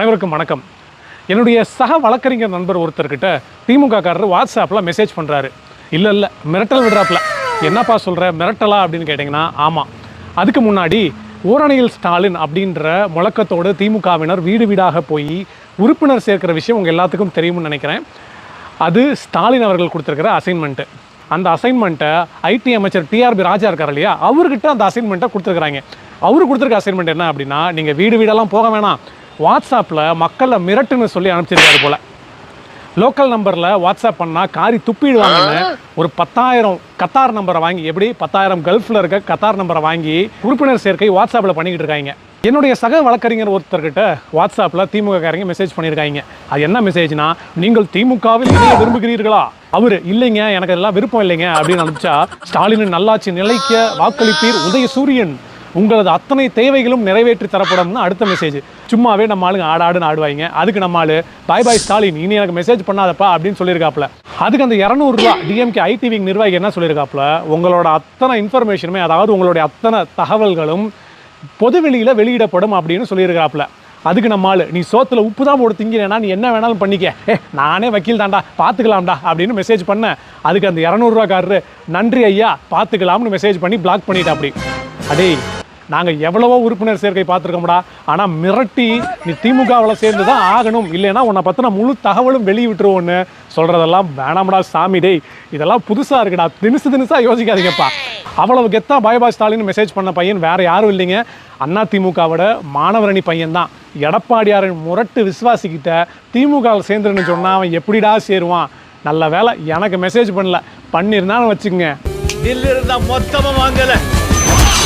அனைவருக்கும் வணக்கம். என்னுடைய சக வழக்கறிஞர் நண்பர் ஒருத்தர்கிட்ட திமுக காரர் வாட்ஸ்அப்பில் மெசேஜ் பண்ணுறாரு இல்லை இல்லை மிரட்டல் விடுறாப்புல என்னப்பா சொல்கிற மிரட்டலா அப்படின்னு கேட்டிங்கன்னா ஆமாம் அதுக்கு முன்னாடி ஓரணியில் ஸ்டாலின் அப்படின்ற முழக்கத்தோடு திமுகவினர் வீடு வீடாக போய் உறுப்பினர் சேர்க்கிற விஷயம் உங்கள் எல்லாத்துக்கும் தெரியும்னு நினைக்கிறேன். அது ஸ்டாலின் அவர்கள் கொடுத்துருக்கிற அசைன்மெண்ட்டு அந்த அசைன்மெண்ட்டை ஐடி அமைச்சர் டிஆர்பி ராஜா இருக்கார் இல்லையா? அவர்கிட்ட அந்த அசைன்மெண்ட்டை கொடுத்துருக்குறாங்க. அவரு கொடுத்துருக்க அசைன்மெண்ட் என்ன அப்படின்னா நீங்கள் வீடு வீடெல்லாம் போக வேணாம். வாட்ஸ்அப்பில் மக்களை மிரட்டுன்னு சொல்லி அனுப்பிச்சிருக்காரு போல. லோக்கல் நம்பரில் வாட்ஸ்அப் பண்ணால் காரி துப்பிடுவாங்கன்னு ஒரு பத்தாயிரம் கத்தார் நம்பரை வாங்கி எப்படி? பத்தாயிரம் கல்ஃபில் இருக்க கத்தார் நம்பரை வாங்கி உறுப்பினர் சேர்க்கை வாட்ஸ்அப்பில் பண்ணிக்கிட்டு இருக்காங்க. என்னுடைய சக வழக்கறிஞர் ஒருத்தர்கிட்ட வாட்ஸ்அப்பில் திமுக காரங்க மெசேஜ் பண்ணியிருக்காங்க. அது என்ன மெசேஜ்னா நீங்கள் திமுகவில் இணைய விரும்புகிறீர்களா? அவர் இல்லைங்க எனக்கு அதெல்லாம் விருப்பம் இல்லைங்க அப்படின்னு அனுப்பிச்சா ஸ்டாலின் நல்லாட்சி நிலைக்க வாக்களிப்பீர் உதயசூரியன். உங்களது அத்தனை தேவைகளும் நிறைவேற்றி தரப்படும்னு அடுத்த மெசேஜ் சும்மாவே நம்ம ஆளுங்க ஆடாடுன்னு ஆடுவாங்க. அதுக்கு நம்ம ஆளு பாய் பாய் ஸ்டாலின் இனி எனக்கு மெசேஜ் பண்ணாதப்பா அப்படின்னு சொல்லியிருக்காப்புல. அதுக்கு அந்த இரநூறுவா டிஎம்கே ஐடிவி நிர்வாகி என்ன சொல்லியிருக்காப்புல? உங்களோட அத்தனை இன்ஃபர்மேஷனுமே அதாவது உங்களுடைய அத்தனை தகவல்களும் பொதுவெளியில் வெளியிடப்படும் அப்படின்னு சொல்லியிருக்காப்புல. அதுக்கு நம்ம ஆளு நீ சோத்தில் உப்பு தான் போட்டு திங்கிறேன்னா நீ என்ன வேணாலும் பண்ணிக்க. ஏ நானே வக்கீல் தான்டா பார்த்துக்கலாம்டா அப்படின்னு மெசேஜ் பண்ணேன் அதுக்கு அந்த இரநூறுவாக்காரரு நன்றி ஐயா பார்த்துக்கலாம்னு மெசேஜ் பண்ணி பிளாக் பண்ணிட்டா அப்படி அடே நாங்கள் எவ்வளவோ உறுப்பினர் சேர்க்கை பார்த்துருக்கோம்டா. ஆனால் மிரட்டி நீ திமுகவில் சேர்ந்து தான் ஆகணும். இல்லைன்னா உன்னை பற்றின முழு தகவலும் வெளியே விட்டுருவோன்னு சொல்கிறதெல்லாம் வேணாம்டா சாமி டேய். இதெல்லாம் புதுசாக இருக்குடா. தினுசு தினுசாக யோசிக்காதீங்கப்பா. அவ்வளவு கெத்தா பாய்பா ஸ்டாலின் மெசேஜ் பண்ண பையன் வேறு யாரும் இல்லைங்க. அண்ணா திமுகவோட மாணவரணி பையன் தான் எடப்பாடியாரின் முரட்டு விசுவாசிக்கிட்ட திமுகவில் சேர்ந்துருன்னு சொன்னால் அவன் எப்படிடா சேருவான்? நல்ல வேலை எனக்கு மெசேஜ் பண்ணல. பண்ணியிருந்தான்னு வச்சுக்கோங்க. மொத்தமாக வாங்கலை.